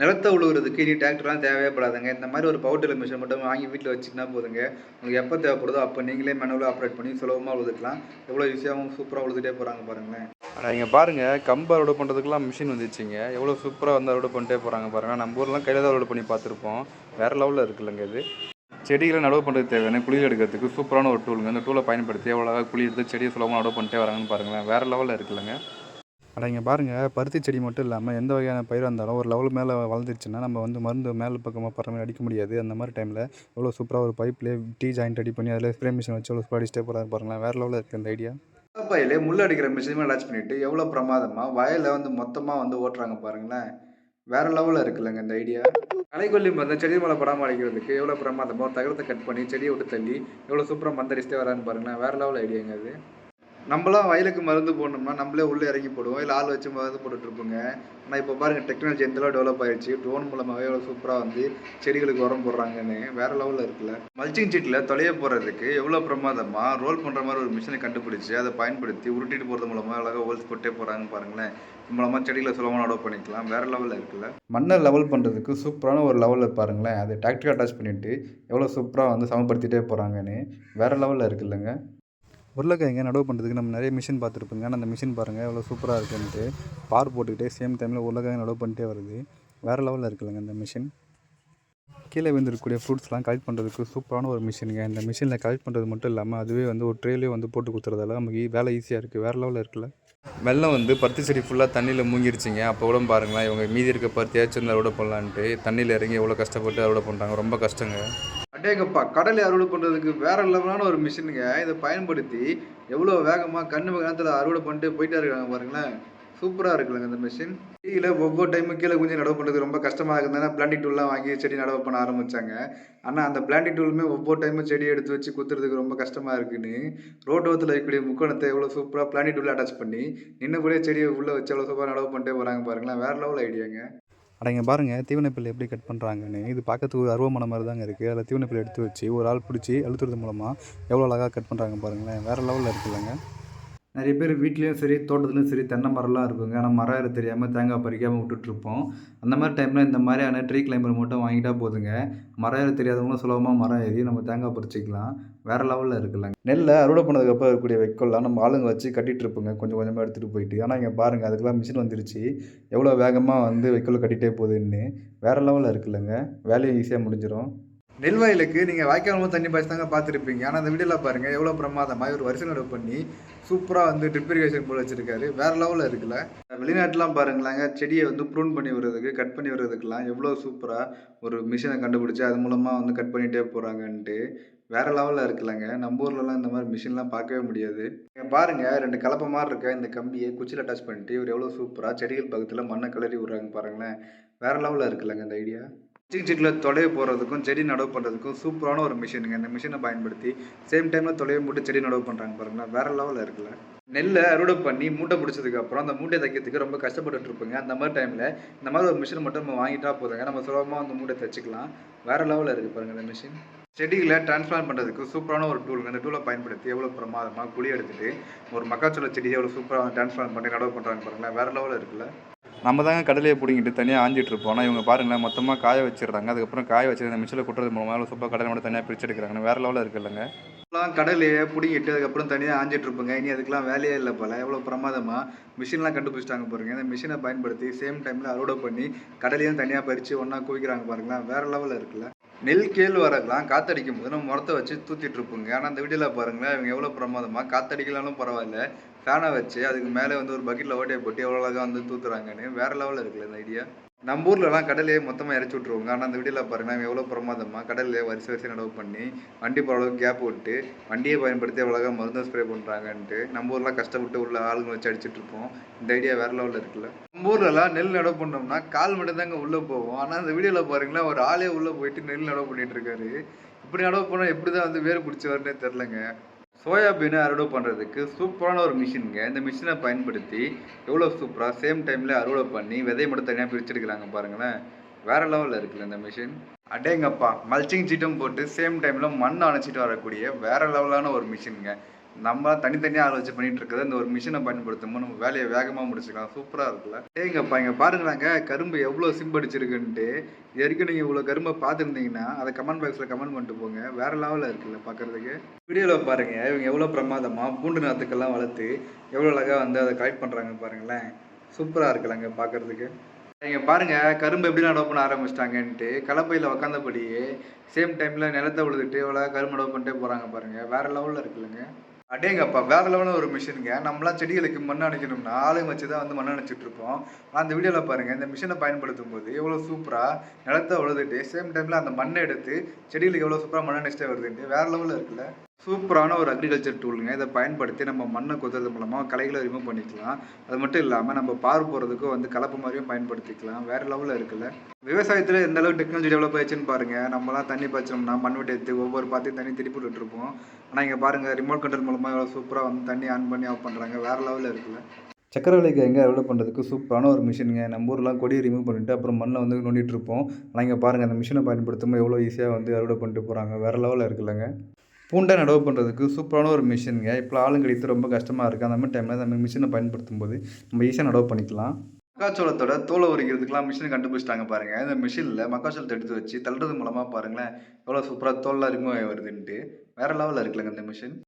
நிலத்தை உழுவுறதுக்கு இனி டிராக்டர்லாம் தேவைப்படாதுங்க. இந்த மாதிரி ஒரு பவர் டில்லர் மிஷின் மட்டும் வாங்கி வீட்டில் வச்சுக்கினா போதுங்க. உங்களுக்கு எப்போ தேவைப்படுதோ அப்போ நீங்களே மேனுவலாக ஆப்ரேட் பண்ணி சுலபமாக உழுதுக்கலாம். எவ்வளோ ஈஸியாகவும் சூப்பராக உழுதுட்டே போகிறாங்க பாருங்களேன். ஆனால் இங்கே பாருங்கள் கம்பு அறுவடை பண்ணுறதுக்குலாம் மிஷின் வந்துச்சுங்க. எவ்வளோ சூப்பராக வந்து அறுவடை பண்ணிட்டே போகிறாங்க பாருங்கள் நம்ம ஊர்லாம் கையில் தான் அறுவடை பண்ணி பார்த்துருப்போம். வேறு லெவலில் இருக்குல்லங்க இது. செடிகளை நடவு பண்ணுறது தேவையான குழி எடுக்கிறதுக்கு சூப்பரான ஒரு டூலுங்க இந்த டூலை பயன்படுத்தி எவ்வளோ குழி எடுத்து செடியை சுலபமாக நடவு பண்ணிட்டே வராங்கன்னு பாருங்களேன். வேறு லெவலில் இருக்குல்லங்க. அட இங்கே பாருங்கள் பருத்தி செடி மட்டும் இல்லாமல் எந்த வகையான பயிராக இருந்தாலும் ஒரு லெவல் மேலே வளர்ந்துருச்சுன்னா நம்ம வந்து மருந்து மேலே பக்கமாக படுற மாதிரி அடிக்க முடியாது. அந்த மாதிரி டைமில் எவ்வளோ சூப்பராக ஒரு பைப்லேயே டீ ஜாயிண்ட் ரெடி பண்ணி அதில் ஸ்ப்ரே மிஷின் வச்சு எவ்வளோ அடிச்சிட்டே போகிறாரு பாருங்களேன். வேறு லெவலில் இருக்குது இந்த ஐடியா பையிலே முள் அடிக்கிற மிஷினுமே அட்டாச் பண்ணிட்டு எவ்வளோ பிரமாதமாக வயலை வந்து மொத்தமாக வந்து ஓட்டுறாங்க பாருங்களேன். வேற லெவலில் இருக்குல்லங்க இந்த ஐடியா களைக்கொல்லி மருந்து செடி மேலே படாமல் அடிக்கிறதுக்கு எவ்வளோ பிரமாதமாக ஒரு தகரத்தை கட் பண்ணி செடியை விட்டு தள்ளி எவ்வளோ சூப்பராக மந்தடிச்சிட்டே வரான்னு பாருங்களேன். வேற லெவல் ஐடியாங்க அது. நம்மளாம் வயலுக்கு மருந்து போடணும்னா நம்மளே உள்ளே இறங்கி போடுவோம். இல்லை ஆள் வச்சு மருந்து போட்டுட்டு இருப்போங்க. ஆனால் இப்போ பாருங்க டெக்னாலஜி எந்தளவு டெவலப் ஆயிடுச்சு ட்ரோன் மூலமாகவே எவ்வளோ சூப்பராக வந்து செடிகளுக்கு உரம் போடுறாங்கன்னு வேற லெவலில் இருக்குல்ல. மல்ச்சிங் சீட்டில் தொலைய போடுறதுக்கு எவ்வளோ பிரமாதமாக ரோல் பண்ணுற மாதிரி ஒரு மிஷினை கண்டுபிடிச்சி அதை பயன்படுத்தி உருட்டிட்டு போகிறது மூலமாக அழகாக ஹோல்ஸ் போட்டே போகிறாங்க பாருங்களேன். இது மூலமாக செடிகளை சுலபமாக நடவு பண்ணிக்கலாம். வேற லெவலில் இருக்குல்ல. மண்ணை லெவல் பண்ணுறதுக்கு சூப்பரான ஒரு லெவலில் பாருங்களேன். அதை டிராக்டர் அட்டாச் பண்ணிவிட்டு எவ்வளோ சூப்பராக வந்து சமப்படுத்திட்டே போகிறாங்கன்னு வேற லெவலில் இருக்குல்லங்க. உருளைக்கிழங்க நடவு பண்ணுறதுக்கு நம்ம நிறைய மிஷின் பார்த்துருப்போங்க. ஆனால் அந்த மிஷின் பாருங்கள் எவ்வளோ சூப்பராக இருக்குன்ட்டு பார் போட்டுக்கிட்டே சேம் டைமில் உருளைக்கிழங்கு நடவு பண்ணிட்டே வருது. வேறு லெவலில் இருக்குல்லங்க இந்த மிஷின் கீழே விழுந்திருக்கக்கூடிய ஃப்ரூட்ஸ்லாம் கலெக்ட் பண்ணுறதுக்கு சூப்பரான ஒரு மிஷினுங்க இந்த மிஷினில் கலெக்ட் பண்ணுறது மட்டும் இல்லாமல் அதுவே வந்து ஒரு ட்ரேலே வந்து போட்டு கொடுத்துறதால நமக்கு வேலை ஈஸியாக இருக்குது வேறு லெவலில் இருக்குல்ல. வெள்ளம் வந்து பருத்தி செடி ஃபுல்லாக தண்ணியில் மூங்கிருச்சிங்க. அப்போ கூட பாருங்களேன் இவங்க மீதி இருக்க பருத்தியாச்சும் அறுவடை பண்ணலான்ட்டு தண்ணியில் இறங்கி எவ்வளோ கஷ்டப்பட்டு அறுவடை பண்ணுறாங்க ரொம்ப கஷ்டங்க. அடேங்கப்பா கடலை அறுவடை பண்ணுறதுக்கு வேற லெவலான ஒரு மிஷினுங்க இதை பயன்படுத்தி எவ்வளோ வேகமாக கண்ணு நேரத்தில் அறுவடை பண்ணிட்டு போயிட்டே இருக்காங்க பாருங்களேன் சூப்பராக இருக்குல்லங்க இந்த மிஷின் கீழே ஒவ்வொரு டைமும் கீழே குஞ்சு நடவு பண்ணுறது ரொம்ப கஷ்டமாக இருந்ததுனா பிளான்டிக் டூல்லாம் வாங்கி செடி நடவு பண்ண ஆரம்பித்தாங்க ஆனால் அந்த பிளான்டிக் டூலுமே ஒவ்வொரு டைமும் செடி எடுத்து வச்சு குத்துறதுக்கு ரொம்ப கஷ்டமாக இருக்குன்னு ரோட்டோத்தில் இருக்கக்கூடிய முக்கோணத்தை எவ்வளோ சூப்பராக பிளாண்டி டூலில் அட்டாச் பண்ணி நின்று கூட செடியை உள்ளே வச்சு எவ்வளோ சூப்பராக நடவு பண்ணிட்டே போகிறாங்க பாருங்களேன். வேறு லெவல் ஐடியாங்க அடங்க பாருங்க தீவனப்பில் எப்படி கட் பண்ணுறாங்கன்னு இது பார்க்கறதுக்கு ஒரு அருவமான மாதிரி தாங்க இருக்குது அதில் தீவனப்பில் எடுத்து வச்சு ஒரு ஆள் பிடிச்சி அழுத்துறது மூலமாக எவ்வளோ அழகாக கட் பண்ணுறாங்க பாருங்களேன். வேறு லெவலில் இருக்குல்லங்க நிறைய பேர் வீட்லேயும் சரி தோட்டத்துலேயும் சரி தென்னை மரம்லாம் இருக்குங்க. ஆனால் மரம் ஏற தெரியாமல் தேங்காய் பறிக்காமல் விட்டுட்ருப்போம். அந்த மாதிரி டைமில் இந்த மாதிரியான ட்ரீ கிளைம்பர் மட்டும் வாங்கிட்டா போதுங்க. மரம் ஏற தெரியாதவங்களும் சுலபமாக மரம் ஏறி நம்ம தேங்காய் பறிச்சிக்கலாம். வேறு லெவலில் இருக்குல்லங்க. நெல்லை அறுவடை பண்ணதுக்கப்புறம் இருக்கக்கூடிய வைக்கோல்லாம் நம்ம ஆளுங்க வச்சு கட்டிகிட்டு இருப்போங்க கொஞ்சம் கொஞ்சமாக எடுத்துகிட்டு போயிட்டு. ஆனால் இங்கே பாருங்கள் அதுக்கெல்லாம் மிஷின் வந்துருச்சு. எவ்வளோ வேகமாக வந்து வைக்கோல் கட்டிகிட்டே போகுதுன்னு. வேறு லெவலில் இருக்குல்லங்க. வேலையும் ஈஸியாக முடிஞ்சிடும் நெல் வயலுக்கு நீங்கள் வாய்க்கால் தண்ணி பாய்ச்சி தாங்க பார்த்துருப்பீங்க. ஆனால் அந்த வீடியோவில் பாருங்கள் எவ்வளோ பிரமாதமாக ஒரு வருஷம் நடவு பண்ணி சூப்பராக வந்து ட்ரிப் இரிகேஷன் போல் வச்சுருக்காரு. வேறு லெவலில் இருக்குல்ல. வெளிநாட்டெலாம் பாருங்களாங்க செடியை வந்து ப்ரூன் பண்ணி விடுறதுக்கு கட் பண்ணி விடுறதுக்குலாம் எவ்வளோ சூப்பராக ஒரு மிஷினை கண்டுபிடிச்சி அது மூலமாக வந்து கட் பண்ணிகிட்டே போகிறாங்கன்ட்டு வேறு லெவலில் இருக்குல்லங்க. நம்ம ஊர்லலாம் இந்த மாதிரி மிஷின்லாம் பார்க்கவே முடியாது. பாருங்கள் பாருங்க ரெண்டு கலப்பை மாதிரி இருக்க இந்த கம்பியை குச்சியில் அட்டாச் பண்ணிட்டு இவர் எவ்வளோ சூப்பராக செடிகள் பக்கத்தில் மண்ணை கிளறி விட்றாங்க பாருங்களேன். வேறு லெவலில் இருக்குல்லங்க இந்த ஐடியா சிக் சிக்கில் தொலைவு போகிறதுக்கும் செடி நடவு பண்ணுறதுக்கும் சூப்பரான ஒரு மிஷினுங்க. இந்த மிஷினை பயன்படுத்தி சேம் டைமில் தொலைவு போட்டு செடி நடவு பண்ணுறாங்க பாருங்களா வேறு லெவலில் இருக்குல்ல. நெல்லை அறுவடை பண்ணி மூட்டை பிடிச்சதுக்கு அப்புறம் அந்த மூட்டை தைக்கிறதுக்கு ரொம்ப கஷ்டப்பட்டு இருப்பீங்க. அந்த மாதிரி டைமில் இந்த மாதிரி ஒரு மிஷின் மட்டும் நம்ம வாங்கிட்டா போதுங்க. நம்ம சுலபமாக அந்த மூட்டை தைச்சிக்கலாம். வேறு லெவலில் இருக்குது பாருங்கள் இந்த மிஷின். செடிகளை டிரான்ஸ்பிளான் பண்ணுறதுக்கு சூப்பரான ஒரு டூல் இந்த டூலை பயன்படுத்தி எவ்வளோ பிரமாதமாக குழி எடுத்துட்டு ஒரு மக்காச்சோள செடியை எவ்வளோ சூப்பராக டிரான்ஸ்பிளான் பண்ணி நடவு பண்ணுறாங்க பாருங்களேன். வேறு லெவலில் இருக்குல்ல. நம்ம தாங்க கடலையை பிடிங்கிட்டு தனியாக ஆஞ்சிட்டு இருப்போம் ஆனால் இவங்க பாருங்களேன் மொத்தமாக காய வச்சிடுறாங்க. அதுக்கப்புறம் காய வச்சு அந்த மிஷினில் கொட்டுறது மூலமாக சூப்பராக கடலை மட்டும் தனியாக பிரிச்சு எடுக்கிறாங்க வேறு லெவலில் இருக்குல்லங்க இப்போலாம் கடலையை பிடிங்கிட்டு அதுக்கப்புறம் தனியாக ஆஞ்சிட்டு இருப்போங்க இனி அதுக்கெல்லாம் வேலையே இல்லை போல. எவ்வளோ பிரமாதமாக மிஷின்லாம் கண்டுபிடிச்சிட்டாங்க பாருங்கள் இந்த மிஷினை பயன்படுத்தி சேம் டைமில் அறுவடை பண்ணி கடலையும் தனியாக பறித்து ஒன்றா குவிக்கிறாங்க பாருங்களேன். வேறு லெவலில் இருக்குல்ல. நெல் கேள் வரலாம் காத்தடிக்கும் போது நம்ம முரத்தை வச்சு தூத்திட்டு இருப்போங்க ஆனால் அந்த வீடியோவில் பாருங்களேன் இவங்க எவ்வளோ பிரமாதமாக காத்தடிக்கலாலும் பரவாயில்ல. ஃபேனை வச்சு அதுக்கு மேலே வந்து ஒரு பக்கெட்டில் ஓட்டையை போட்டு எவ்வளோ அழகாக வந்து தூத்துறாங்கன்னு வேறு லெவலில் இருக்குல்ல இந்த ஐடியா நம்ம ஊர்லலாம் கடலையே மொத்தமாக இறச்சி விட்ருவாங்க ஆனால் அந்த வீடியோவில் பாருங்கன்னா எவ்வளோ பிரமாதமாக கடலையே வரிசை வரிசை நடவு பண்ணி வண்டி போகிற அளவுக்கு கேப் விட்டு வண்டியை பயன்படுத்தி அவ்வளோகா மருந்து ஸ்ப்ரே பண்ணுறாங்கன்ட்டு நம்ம ஊர்லாம் கஷ்டப்பட்டு உள்ள ஆளுங்க வச்சு அடிச்சிட்ருப்போம் இந்த ஐடியா வேறு லெவலில் இருக்குல்ல. நம்ம ஊர்லலாம் நெல் நடவு பண்ணோம்னா கால் மட்டும்தாங்க உள்ளே போவோம் ஆனால் அந்த வீடியோவில் பாருங்களேன் ஒரு ஆளே உள்ளே போயிட்டு நெல் நடவு பண்ணிகிட்டு இருக்காரு. இப்படி நடவு பண்ணால் எப்படி தான் வந்து வேறு பிடிச்சி வரனே தெரிலங்க சோயாபீனை அறுவடை பண்ணுறதுக்கு சூப்பரான ஒரு மிஷினுங்க. இந்த மிஷினை பயன்படுத்தி எவ்வளோ சூப்பராக சேம் டைமில் அறுவடை பண்ணி விதையை மட்டும் தனியாக பிரிச்செடுக்கிறாங்க பாருங்களேன். வேறு லெவலில் இருக்குல்ல இந்த மிஷின். அடேங்கப்பா மல்ச்சிங் சீட்டும் போட்டு சேம் டைமில் மண் அணைச்சிட்டு வரக்கூடிய வேறு லெவலான ஒரு மிஷினுங்க. நம்ம தனித்தனியாக ஆள் வச்சு பண்ணிட்டு இருக்கிறத இந்த ஒரு மிஷினை பயன்படுத்தும் நம்ம வேலையை வேகமாக முடிச்சுக்கலாம். சூப்பராக இருக்குல்ல? ஏங்கப்பா இங்கே பாருங்களாங்க கரும்பு எவ்வளோ சிம்படிச்சிருக்குன்ட்டு இது வரைக்கும் நீங்கள் இவ்வளோ கரும்பை பார்த்துருந்தீங்கன்னா அதை கமெண்ட் பாக்ஸில் கமெண்ட் பண்ணிட்டு போங்க. வேற லெவலில் இருக்குல்ல பார்க்குறதுக்கு. வீடியோவில் பாருங்க இவங்க எவ்வளோ பிரமாதமாக பூண்டு நாத்துக்கெல்லாம் வளர்த்து எவ்வளோ அழகாக வந்து அதை கலெக்ட் பண்ணுறாங்க பாருங்களேன். சூப்பராக இருக்குல்லங்க பார்க்கறதுக்கு. நீங்கள் பாருங்கள் கரும்பு எப்படி நடவு பண்ண ஆரம்பிச்சிட்டாங்கன்ட்டு கலப்பையில் உக்காந்தபடியே சேம் டைமில் நிலத்தை விழுதுட்டு எவ்வளோ கரும்பு நடவு பண்ணிட்டே போகிறாங்க பாருங்கள் வேறு லெவலில் இருக்குல்லங்க. அடேங்கப்பா வேற லெவலில் ஒரு மிஷினுங்க நம்மளாம் செடிகளுக்கு மண் அணைக்கணும்னா ஆளுங்க வச்சு தான் வந்து மண் அணைச்சிட்டு இருப்போம் ஆனால் அந்த வீடியோவில் பாருங்க இந்த மிஷினை பயன்படுத்தும் போது எவ்வளோ சூப்பராக நிலத்தை உழுதுட்டு சேம் டைமில் அந்த மண்ணை எடுத்து செடிகளுக்கு எவ்வளோ சூப்பராக மண் அணைச்சிட்டே வருதுன்ட்டு வேற லெவலில் இருக்குல்ல? சூப்பரான ஒரு அக்ரிகல்ச்சர் டூலுங்க இதை பயன்படுத்தி நம்ம மண்ணை கொத்துறது மூலமாக களைகளை ரிமூவ் பண்ணிக்கலாம். அது மட்டும் இல்லாமல் நம்ம பார் போகிறதுக்கும் வந்து கலப்பு மாதிரியும் பயன்படுத்திக்கலாம். வேறு லெவலில் இருக்குல்ல. விவசாயத்தில் எந்த அளவுக்கு டெக்னாலஜி டெவலப் ஆயிடுச்சுன்னு பாருங்கள் நம்மலாம் தண்ணி பாய்ச்சோம்னா மண் வெட்டி எடுத்து ஒவ்வொரு பாத்தையும் தண்ணி திருப்பி விட்டுட்டு இருப்போம் ஆனால் இங்கே பாருங்கள் ரிமோட் கண்ட்ரோல் மூலமாக எவ்வளோ சூப்பராக வந்து தண்ணி ஆன் பண்ணி ஆஃப் பண்ணுறாங்க வேறு லெவலில் இருக்குல்ல. சக்கரவள்ளிக்கு எங்கே அறுவடை பண்ணுறதுக்கு சூப்பரான ஒரு மிஷினுங்க நம்ம ஊர்லாம் கொடியை ரிமூவ் பண்ணிட்டு அப்புறம் மண்ணை வந்து நோண்டிட்டு இருப்போம் ஆனால் இங்கே பாருங்கள் அந்த மிஷினை பயன்படுத்தும் எவ்வளோ ஈஸியாக வந்து அறுவடை பண்ணிட்டு போகிறாங்க வேறு லெவலில் இருக்குல்லங்க. பூண்டை நடவு பண்ணுறதுக்கு சூப்பரான ஒரு மிஷினுங்க. இப்போ ஆளுங்க கிடைத்து ரொம்ப கஷ்டமாக இருக்குது அந்த மாதிரி டைமில் நம்ம மிஷினை பயன்படுத்தும் போது நம்ம ஈஸியாக நடவு பண்ணிக்கலாம். மக்காச்சோளத்தோட தோலை உரிக்கிறதுக்குலாம் மிஷினை கண்டுபிடிச்சிட்டாங்க பாருங்க. இந்த மிஷினில் மக்காச்சோளத்தை எடுத்து வச்சு தள்ளுறது மூலமாக பாருங்களேன் எவ்வளோ சூப்பராக தோல்லாம் ரிமூவ் ஆகி வருதுன்ட்டு. வேறு லெவலில் இருக்குல்லங்க இந்த மிஷின்.